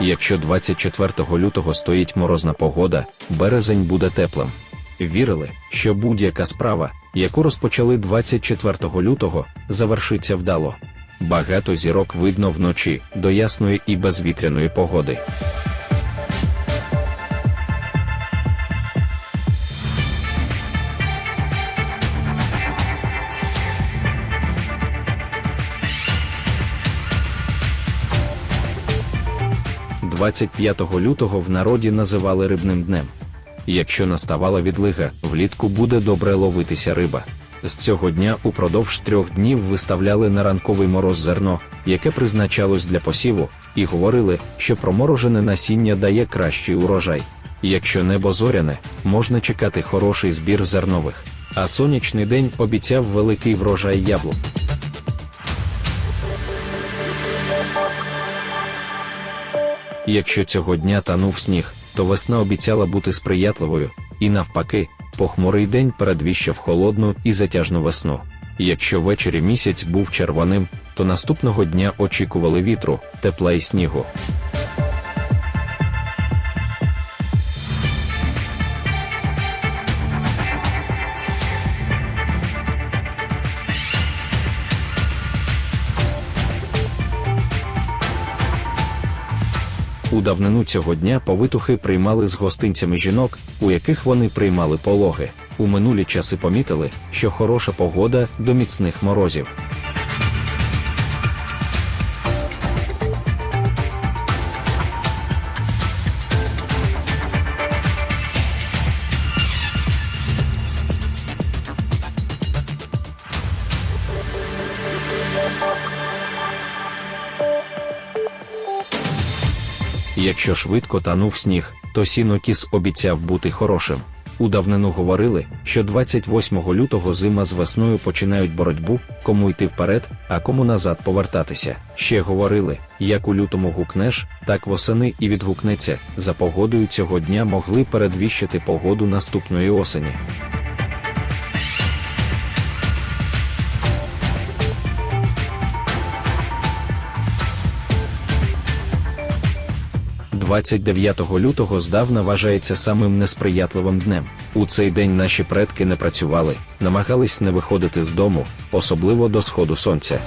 Якщо 24 лютого стоїть морозна погода, березень буде теплим. Вірили, що будь-яка справа, яку розпочали 24 лютого, завершиться вдало. Багато зірок видно вночі до ясної і безвітряної погоди. – 25 лютого в народі називали рибним днем. Якщо наставала відлига, влітку буде добре ловитися риба. З цього дня упродовж трьох днів виставляли на ранковий мороз зерно, яке призначалось для посіву, і говорили, що проморожене насіння дає кращий урожай. Якщо небо зоряне, можна чекати хороший збір зернових. А сонячний день обіцяв великий врожай яблук. Якщо цього дня танув сніг, то весна обіцяла бути сприятливою, і навпаки, похмурий день передвіщав холодну і затяжну весну. Якщо ввечері місяць був червоним, то наступного дня очікували вітру, тепла і снігу. У давнину цього дня повитухи приймали з гостинцями жінок, у яких вони приймали пологи. У минулі часи помітили, що хороша погода до міцних морозів. Якщо швидко танув сніг, то сінокіс обіцяв бути хорошим. У давнину говорили, що 28 лютого зима з весною починають боротьбу, кому йти вперед, а кому назад повертатися. Ще говорили, як у лютому гукнеш, так восени і відгукнеться. За погодою цього дня могли передвіщити погоду наступної осені. – 29 лютого здавна вважається самим несприятливим днем. У цей день наші предки не працювали, намагались не виходити з дому, особливо до сходу сонця.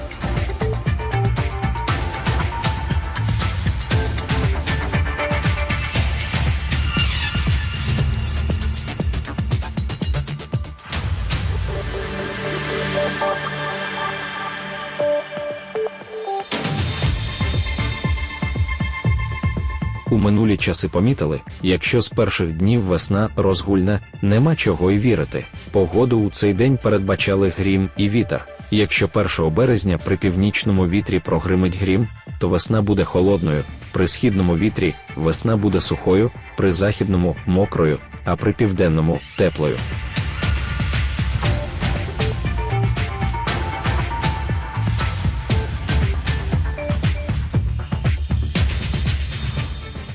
У минулі часи помітили, якщо з перших днів весна розгульна, нема чого й вірити. Погоду у цей день передбачали грім і вітер. Якщо 1 березня при північному вітрі прогримить грім, то весна буде холодною, при східному вітрі весна буде сухою, при західному мокрою, а при південному теплою.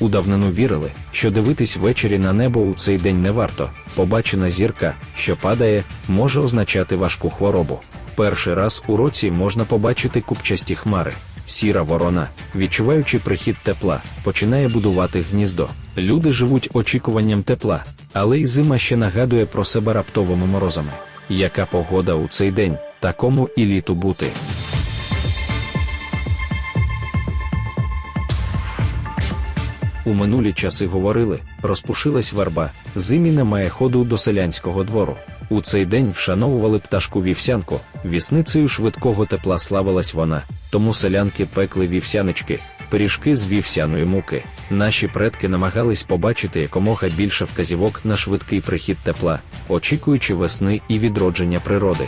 У давнину вірили, що дивитись ввечері на небо у цей день не варто. Побачена зірка, що падає, може означати важку хворобу. Перший раз у році можна побачити купчасті хмари. Сіра ворона, відчуваючи прихід тепла, починає будувати гніздо. Люди живуть очікуванням тепла, але й зима ще нагадує про себе раптовими морозами. Яка погода у цей день, такому і літу бути. У минулі часи говорили, розпушилась верба, зимі немає ходу до селянського двору. У цей день вшановували пташку вівсянку, вісницею швидкого тепла славилась вона, тому селянки пекли вівсянички, пиріжки з вівсяної муки. Наші предки намагались побачити якомога більше вказівок на швидкий прихід тепла, очікуючи весни і відродження природи.